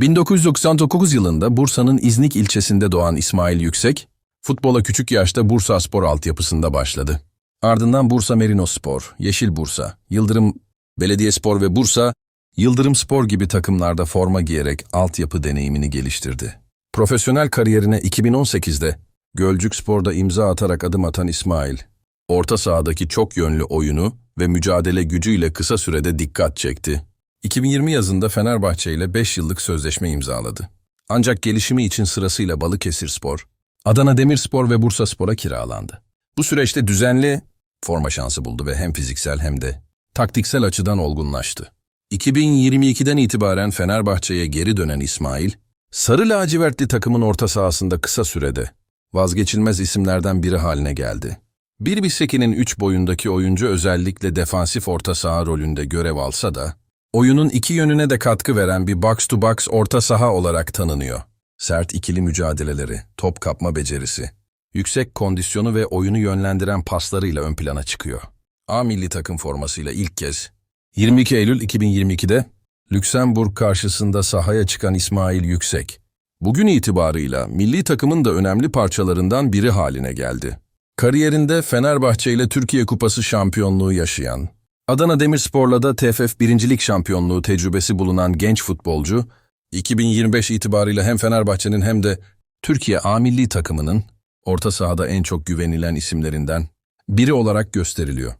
1999 yılında Bursa'nın İznik ilçesinde doğan İsmail Yüksek, futbola küçük yaşta Bursa Spor altyapısında başladı. Ardından Bursa Merino Spor, Yeşil Bursa, Yıldırım Belediyespor ve Bursa, Yıldırım Spor gibi takımlarda forma giyerek altyapı deneyimini geliştirdi. Profesyonel kariyerine 2018'de Gölcük Spor'da imza atarak adım atan İsmail, orta sahadaki çok yönlü oyunu ve mücadele gücüyle kısa sürede dikkat çekti. 2020 yazında Fenerbahçe ile 5 yıllık sözleşme imzaladı. Ancak gelişimi için sırasıyla Balıkesirspor, Adana Demirspor ve Bursaspor'a kiralandı. Bu süreçte düzenli forma şansı buldu ve hem fiziksel hem de taktiksel açıdan olgunlaştı. 2022'den itibaren Fenerbahçe'ye geri dönen İsmail, Sarı lacivertli takımın orta sahasında kısa sürede vazgeçilmez isimlerden biri haline geldi. 1.18'nin 3 boyundaki oyuncu özellikle defansif orta saha rolünde görev alsa da, oyunun iki yönüne de katkı veren bir box-to-box orta saha olarak tanınıyor. Sert ikili mücadeleleri, top kapma becerisi, yüksek kondisyonu ve oyunu yönlendiren paslarıyla ön plana çıkıyor. A milli takım formasıyla ilk kez 22 Eylül 2022'de Lüksemburg karşısında sahaya çıkan İsmail Yüksek, bugün itibarıyla milli takımın da önemli parçalarından biri haline geldi. Kariyerinde Fenerbahçe ile Türkiye Kupası şampiyonluğu yaşayan, Adana Demirspor'la da TFF 1. Lig şampiyonluğu tecrübesi bulunan genç futbolcu, 2025 itibarıyla hem Fenerbahçe'nin hem de Türkiye A milli takımının orta sahada en çok güvenilen isimlerinden biri olarak gösteriliyor.